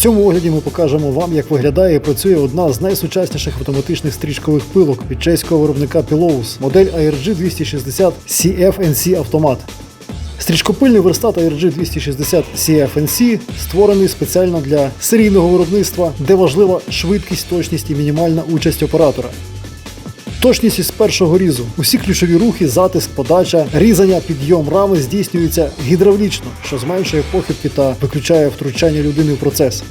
цьому огляді ми покажемо вам, як виглядає і працює одна з найсучасніших автоматичних стрічкових пилок від чеського виробника Pilows, модель ARG 260 CFNC автомат. Стрічкопильний верстат ARG 260 CFNC створений спеціально для серійного виробництва, де важлива швидкість, точність і мінімальна участь оператора. Точність із першого різу. Усі ключові рухи, затиск, подача, різання, підйом рами здійснюються гідравлічно, що зменшує похибки та виключає втручання людини в процес.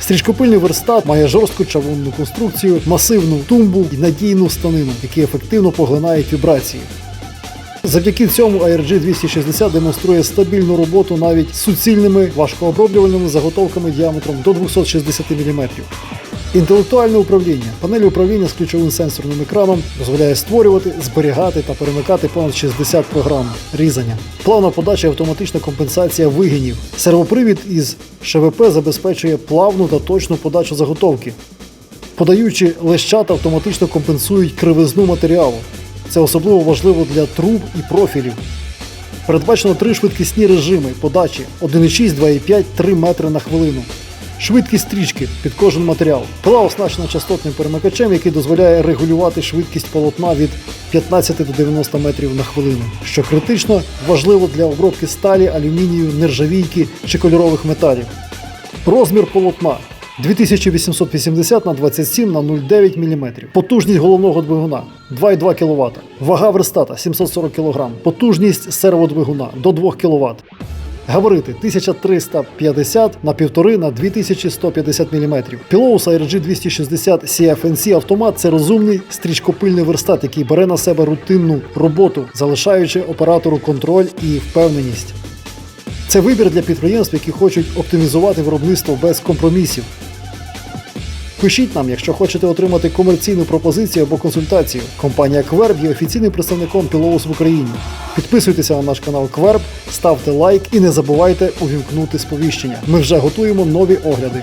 Стрічкопильний верстат має жорстку чавунну конструкцію, масивну тумбу і надійну станину, які ефективно поглинають вібрації. Завдяки цьому ARG 260 демонструє стабільну роботу навіть з суцільними важкооброблювальними заготовками діаметром до 260 мм. Інтелектуальне управління. Панель управління з ключовим сенсорним екраном дозволяє створювати, зберігати та перемикати понад 60 програм різання. Плавна подача і автоматична компенсація вигинів. Сервопривід із ШВП забезпечує плавну та точну подачу заготовки. Подаючи лещата автоматично компенсують кривизну матеріалу. Це особливо важливо для труб і профілів. Передбачено три швидкісні режими подачі 1,6, 2,5, 3 метри на хвилину. Швидкість стрічки під кожен матеріал. Пила оснащена частотним перемикачем, який дозволяє регулювати швидкість полотна від 15 до 90 метрів на хвилину, що критично важливо для обробки сталі, алюмінію, нержавійки чи кольорових металів. Розмір полотна 2880 на 27 на 0,9 мм. Потужність головного двигуна 2,2 кВт. Вага верстата 740 кг. Потужність серводвигуна до 2 кВт. Габарити 1350 на 1,5 на 2150 мм. Pilows RG 260 CFNC автомат це розумний стрічкопильний верстат, який бере на себе рутинну роботу, залишаючи оператору контроль і впевненість. Це вибір для підприємств, які хочуть оптимізувати виробництво без компромісів. Пишіть нам, якщо хочете отримати комерційну пропозицію або консультацію. Компанія Кверб є офіційним представником Пілоус в Україні. Підписуйтеся на наш канал Кверб, ставте лайк і не забувайте увімкнути сповіщення. Ми вже готуємо нові огляди.